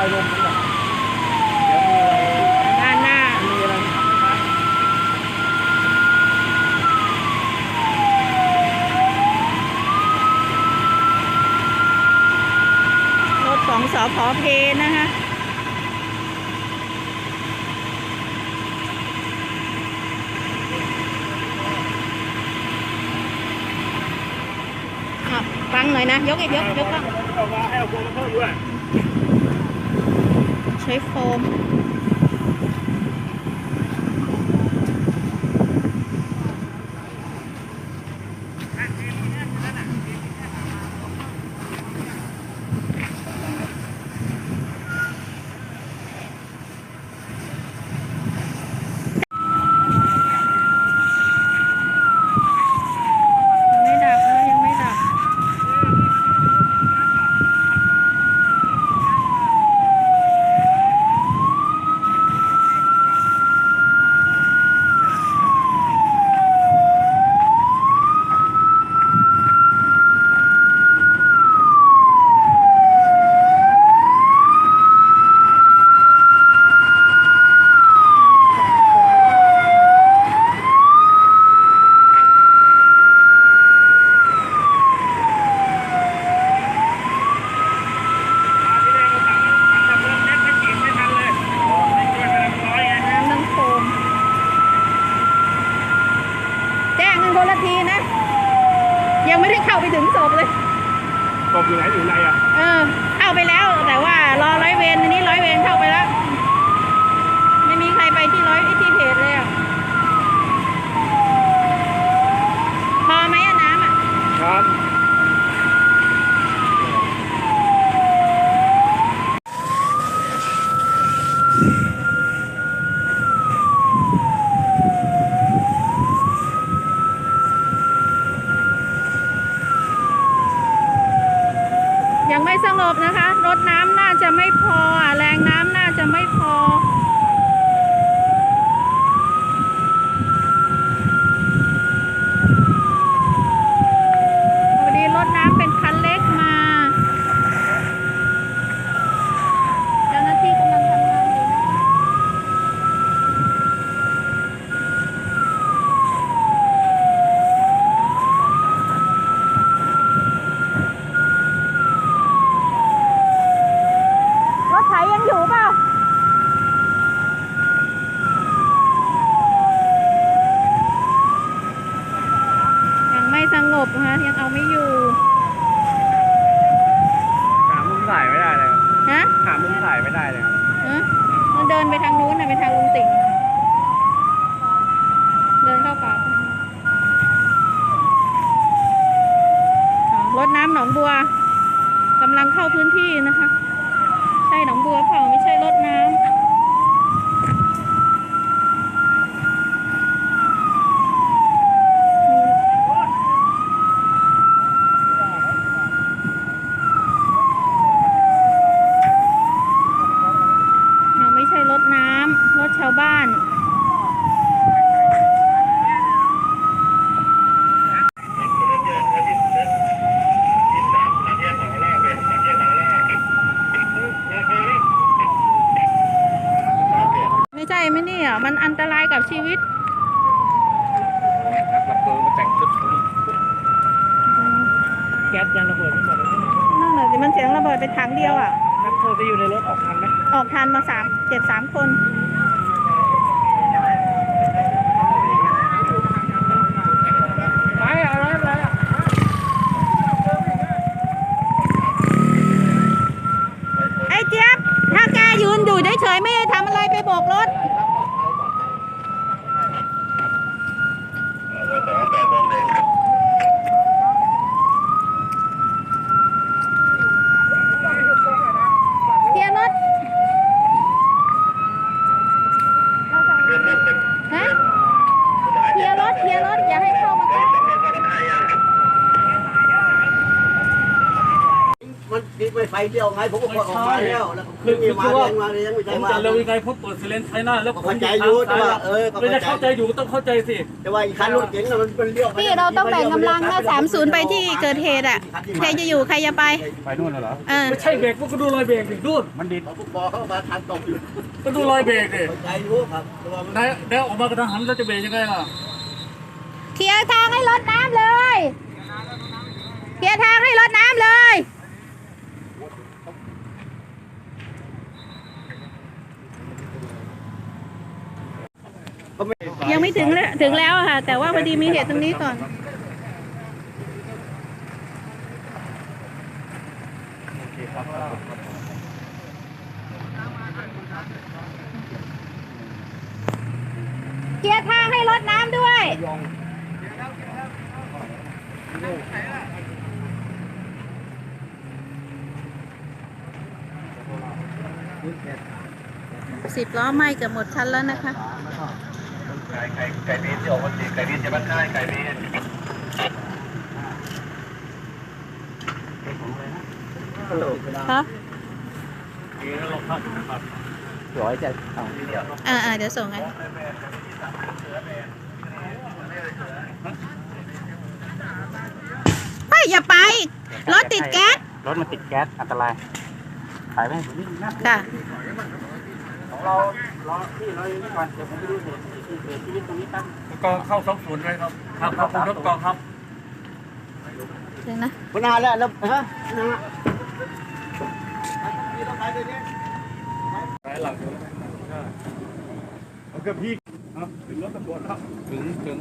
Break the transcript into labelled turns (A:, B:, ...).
A: ายลมนี่แหละเดี๋ยวมีอะไร
B: ด้านหน้า
A: มีอะไร
B: รถของสพเพนะคะอะฟังหน่อยนะ ยกอีกยกยกบ้าง
A: เอามาให้เอาพวงมาเพิ่มด้วย
B: ใช้โฟม ยังไม่ดับนะยังไม่ดับ
A: มาที่แรกก็สั่งสั่งทำเรื่องเล็กไม่กินไม่ทันเลยไม่ช่วยไปละร้อยไง
B: น้ำน้ำโฟม แจ้งกัน คนละทีนะ ยังไม่ได้เข้าไปถึงศพเลย
A: กบอยู่ไหนอยู่ไหนอะ
B: เออ เข้าไปแล้วแต่ว่ารอร้อยเวรอันนี้ร้อยเวรเข้าไปแล้ว ไม่มีใครไปที่ร้อยที่เพจเลยอะ พอไหมอะน้ำอะ
A: ครับ
B: ยังไม่สงบนะคะ รถน้ำน่าจะไม่พออะ แรงน้ำน่าจะไม่พอ พอดีรถน้ำเป็นคันเล็กมา เจ้าหน้าที่กำลังทำงานอยู่นะคะ รถไถยังอยู่เปล่า ยังไม่สง บนะคะยังเอาไม่อยู่
A: หามุมถ่ายไม่ได้เลยครับ
B: ฮะ
A: หามุมถ่ายไม่ได้เลยครับ
B: ฮะมันเดินไปทางนู้นนะไปทางลุงติ่ง เดินเข้าป่าอ๋อรถน้ำหนองบัวกำลังเข้าพื้นที่นะคะ ใช่หนองบัวเปล่าไม่ใช่รถน้ำ ยังไม่ใช่รถน้ำรถชาวบ้านไม่ใช่ไหมเนี่ยมันอันตรายกับชีวิต
A: นักดับเพลิงมาแต่งชุดแก๊สยังระเบิดไม่หมดเลย
B: นั่นแหละสิมันเสียงระเบิดไปถังเดียวอะ
A: นักโทษจะอยู่ในรถออกทันไหม
B: ออกทันมาสามเจ็ดสามคน
A: ไปอะไรอะไรอะ
B: ไอ้เจี๊ยบ ถ้าแกยืนอยู่เฉยๆไม่ได้ทำอะไรไปโบกรถ เคลียร์รถ ฮะ เคลียร์รถ เคลียร์รถ อย่าให้เข้ามาใกล้
A: มัน
C: มันติด ไม่ไฟเดียวไงผมก็กดออกมาแล้วแล้วก็ขึ้นมาเลี้ยงมาเลี้ยงไม่
A: ผ
C: ใช่
A: ม
C: ว่า
A: จะเร็วยังไงเพราะเปิดไซเลนไฟหน้าแล้วผม
C: เข้าใจอยู่แต่ว่าเออก็
A: ไม่
C: เข้าใจ
A: ได้เข้าใจอยู่ต้องเข้าใจสิ
C: แต่ว่าอีกคันรถเก๋งน่ะมันเป็นเลี้ยวไป
B: พี่เราต้องแบ่งกำลังนะสามศูนย์ไปที่เกิดเหตุอะใครจะอยู่ใครจะไป
D: ไปนู่นเหรอ
B: เออ
A: ไม่ใช่เบรกก็ดูรอยเบรกดิดูด
D: มันดิด
C: เขาบอกเข้ามาทางตรงอยู่
A: ก็ดูรอยเบรกดิ
C: เข้าใจอยู่ครับแต่ว่ามัน
A: ได้ได้ออกมากระทันหันแล้วจะเบรกยังไงล่ะ
B: เคลียร์ทางให้รถน้ำเลยเคลียร์ทางให้รถน้ำเลย
C: ก็ ไม่
B: ถึงเลยถึงแล้วค่ะ แต่ว่าพอดีมีเหตุตรงนี้ก่อนเคลียร์ทางให้รถน้ำด้วยสิบล้อไหม้เกือบหมดคันแล้วนะคะ
A: ไก่ไก่ไก่บีนจะออกมาตีไก่บีนจะมาค่ายไก่บีน
B: ครับ
D: ร้อยจะเอา
B: อ่าอ่าเดี๋ยวส่งให้เฮ้ยอย่าไป รถติดแก๊ส
D: รถมันติดแก๊ส อันตรายขายไปให้ผมนิดนึงนะ
B: ค่ะ
D: ของเรารอพี่เราอย่างนี้ก่อนเดี๋ยวผมไปดูเห ตุที่เกิดชีวิตตรงนี้ครับ
A: กองเข้าสองศูนย์เลยครับ ครับครับผมรถกองครับ
B: เดี๋ยวนะ
C: มันนานแล้วแล้วฮะนะ
A: สายหลัง
D: ถึงถึง